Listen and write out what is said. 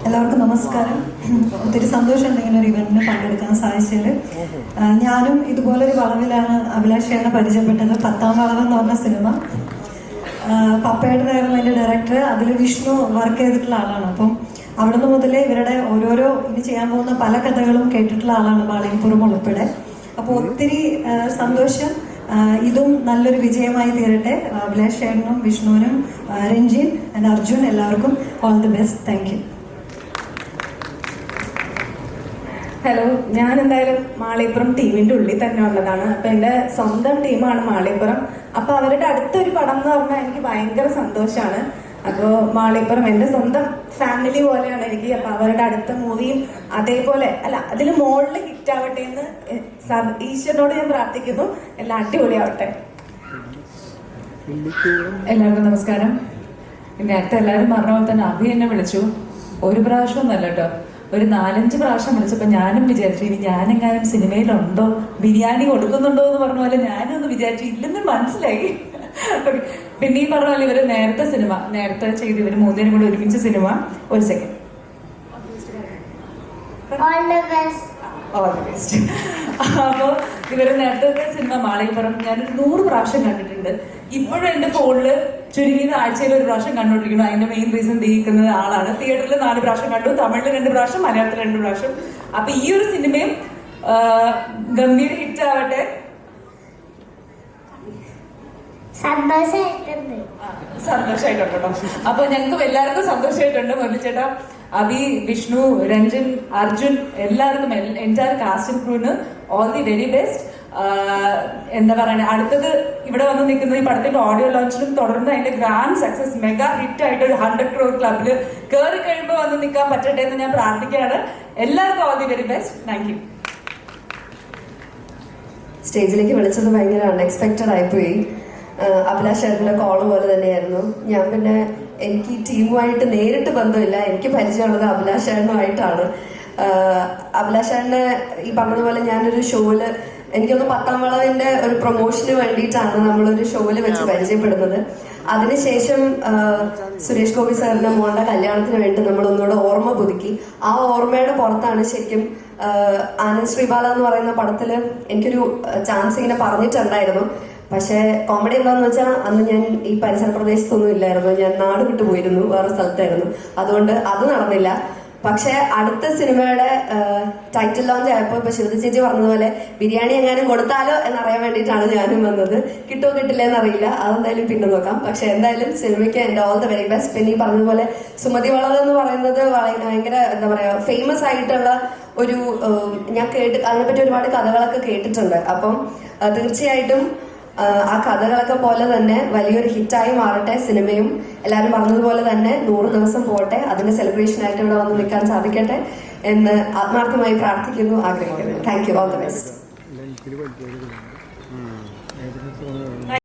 എല്ലാവർക്കും നമസ്കാരം. ഒത്തിരി സന്തോഷമുണ്ട് ഇങ്ങനെ ഒരു ഇവന്റിന് പങ്കെടുക്കാൻ സാധിച്ചത് ഞാനും ഇതുപോലെ ഒരു വളവിലാണ് അഭിലാഷയാണ് പരിചയപ്പെട്ടത്. പത്താം വളവ് എന്ന് പറഞ്ഞ സിനിമ. ആ, എന്റെ ഡയറക്ടർ അതിൽ വിഷ്ണു വർക്ക് ചെയ്തിട്ടുള്ള ആളാണ്. അപ്പം അവിടുന്ന് മുതലേ ഇവരുടെ ഓരോരോ ഇനി ചെയ്യാൻ പോകുന്ന പല കഥകളും കേട്ടിട്ടുള്ള ആളാണ് മാളികപ്പുറം ഉൾപ്പെടെ. അപ്പോൾ ഒത്തിരി സന്തോഷം. ഇതും നല്ലൊരു വിജയമായി തീരട്ടെ. അഭിലാഷ് ചേട്ടനും വിഷ്ണുവിനും രഞ്ജിൻ ആൻഡ് അർജുൻ എല്ലാവർക്കും all the best thank you hello ഞാൻ എന്തായാലും മാളിപ്പുറം ടീമിന്റെ ഉള്ളിൽ തന്നെ ഉള്ളതാണ് അപ്പൊ എന്റെ സ്വന്തം ടീമാണ് മാളിപ്പുറം അപ്പൊ അവരുടെ അടുത്തൊരു പടം എന്ന് പറഞ്ഞാൽ എനിക്ക് ഭയങ്കര സന്തോഷമാണ് അപ്പോ മാളിപ്പുറം എന്റെ സ്വന്തം ഫാമിലി പോലെയാണ് എനിക്ക്. അപ്പൊ അവരുടെ അടുത്ത മൂവിയും അതേപോലെ അല്ല അതിൽ മുകളിൽ ഹിറ്റ് ആവട്ടെ എന്ന് ഈശ്വരനോട് ഞാൻ പ്രാർത്ഥിക്കുന്നു. എല്ലാം അടിപൊളിയാവട്ടെ. എല്ലാവർക്കും നമസ്കാരം. നേരത്തെ എല്ലാവരും പറഞ്ഞ പോലെ തന്നെ അഭി എന്നെ വിളിച്ചു. ഒരു പ്രാവശ്യം ഒന്നല്ല കേട്ടോ. ഒരു നാലഞ്ച് പ്രാവശ്യം വിളിച്ചപ്പോൾ ഞാനും വിചാരിച്ചു ഇനി ഞാനെങ്ങാനും സിനിമയിലുണ്ടോ? ബിരിയാണി കൊടുക്കുന്നുണ്ടോ എന്ന് പറഞ്ഞ പോലെ ഞാനും ഒന്ന് വിചാരിച്ചു ഇല്ലെന്ന് മനസ്സിലായി. പിന്നെ ഈ പറഞ്ഞ പോലെ ഇവർ നേരത്തെ സിനിമ നേരത്തെ ചെയ്ത് ഇവർ മൂന്നിനും കൂടെ ഒരുമിച്ച് സിനിമ ഒരു സെക്കൻഡ് അപ്പോ ഇവർ നേരത്തെ സിനിമ മാളികപ്പുറം ഞാനൊരു നൂറ് പ്രാവശ്യം കണ്ടിട്ടുണ്ട്. ഇപ്പോഴും എന്റെ ഫോണിൽ ചുരുങ്ങിയത് ആഴ്ചയിൽ ഒരു പ്രാവശ്യം കണ്ടുകൊണ്ടിരിക്കുന്നു. അതിന്റെ മെയിൻ റീസൺ ദഹിക്കുന്നത് ആളാണ്. തിയേറ്ററിൽ നാല് പ്രാവശ്യം കണ്ടു തമിഴിൽ രണ്ട് പ്രാവശ്യം മലയാളത്തിൽ രണ്ട് പ്രാവശ്യം. അപ്പൊ ഈ ഒരു സിനിമയും ഗംഭീര ഹിറ്റ് ആവട്ടെ. സന്തോഷമായിട്ടുണ്ട് അപ്പൊ ഞങ്ങൾക്ക് എല്ലാവർക്കും സന്തോഷമായിട്ടുണ്ട് മുരളിച്ചേട്ടാ അഭി വിഷ്ണു രഞ്ജൻ അർജുൻ എല്ലാവർക്കും എന്റെ കാസ്റ്റിംഗ് ക്രൂന് ഓൾ ദി വെരി ബെസ്റ്റ് എന്താ പറയുക അടുത്തത് ഇവിടെ വന്ന് നിൽക്കുന്നത് ഈ പടത്തിന്റെ ഓഡിയോ ലോഞ്ചിലും തുടർന്ന് അതിന്റെ ഗ്രാൻഡ് സക്സസ് മെഗാ ഹിറ്റ് ആയിട്ട് ഒരു ഹൺഡ്രഡ് ക്രോർ ക്ലബിൽ കയറി കഴിയുമ്പോൾ വന്ന് നിൽക്കാൻ പറ്റട്ടെ എന്ന് ഞാൻ പ്രാർത്ഥിക്കുകയാണ്. എല്ലാവർക്കും all the very best thank you സ്റ്റേജിലേക്ക് വിളിച്ചത് ഭയങ്കര അൺഎക്സ്പെക്റ്റഡ് ആയിപ്പോയി. അഭിലാഷ് ചേട്ടന്റെ കോൾ പോലെ തന്നെയായിരുന്നു. ഞാൻ പിന്നെ എനിക്ക് ടീമുമായിട്ട് നേരിട്ട് ബന്ധമില്ല. എനിക്ക് പരിചയമുള്ളത് അഭിലാഷ് ചേട്ടനുമായിട്ടാണ്. അഭിലാഷ് ചേട്ടനെ ഈ പറഞ്ഞതുപോലെ ഞാനൊരു ഷോയിൽ എനിക്കൊന്ന് പത്താം വളവിന്റെ ഒരു പ്രൊമോഷന് വേണ്ടിയിട്ടാണ് നമ്മളൊരു ഷോയിൽ വെച്ച് പരിചയപ്പെടുന്നത്. അതിനുശേഷം സുരേഷ് ഗോപി സാറിന്റെ മോളുടെ കല്യാണത്തിന് വേണ്ടി നമ്മൾ ഒന്നുകൂടെ ഓർമ്മ പുതുക്കി. ആ ഓർമ്മയുടെ പുറത്താണ് ശരിക്കും ആനന്ദ് ശ്രീബാല എന്ന് പറയുന്ന പടത്തിൽ എനിക്കൊരു ചാൻസ് ഇങ്ങനെ പറഞ്ഞിട്ടുണ്ടായിരുന്നു. പക്ഷേ കോമഡി എന്താന്ന് വെച്ചാൽ അന്ന് ഞാൻ ഈ പരിസര പ്രദേശത്തൊന്നും ഇല്ലായിരുന്നു. ഞാൻ നാട് വിട്ടു പോയിരുന്നു വേറെ സ്ഥലത്തായിരുന്നു. അതുകൊണ്ട് അത് നടന്നില്ല. പക്ഷെ അടുത്ത സിനിമയുടെ ടൈറ്റിൽ ലോഞ്ച് ആയപ്പോൾ ഇപ്പൊ ശ്രുതി ചേച്ചി പറഞ്ഞതുപോലെ ബിരിയാണി എങ്ങാനും കൊടുത്താലോ എന്നറിയാൻ വേണ്ടിട്ടാണ് ഞാനും വന്നത്. കിട്ടോ കിട്ടില്ല എന്നറിയില്ല. അതെന്തായാലും പിന്നെ നോക്കാം. പക്ഷെ എന്തായാലും സിനിമയ്ക്ക് എന്റെ ഓൾ ദ വെരി ബെസ്റ്റ് പിന്നെ ഈ പറഞ്ഞതുപോലെ സുമതി വളവ് എന്ന് പറയുന്നത് ഭയങ്കര എന്താ പറയാ ഫേമസ് ആയിട്ടുള്ള ഒരു ഞാൻ കേട്ട് അതിനെപ്പറ്റി ഒരുപാട് കഥകളൊക്കെ കേട്ടിട്ടുണ്ട്. അപ്പം തീർച്ചയായിട്ടും ആ കഥകളൊക്കെ പോലെ തന്നെ വലിയൊരു ഹിറ്റായി മാറട്ടെ സിനിമയും. എല്ലാവരും പറഞ്ഞതുപോലെ തന്നെ നൂറ് ദിവസം പോട്ടെ അതിന്റെ സെലിബ്രേഷൻ ആയിട്ട് ഇവിടെ വന്ന് നിൽക്കാൻ സാധിക്കട്ടെ എന്ന് ആത്മാർത്ഥമായി പ്രാർത്ഥിക്കുന്നു ആഗ്രഹിക്കുന്നു. Thank you all the best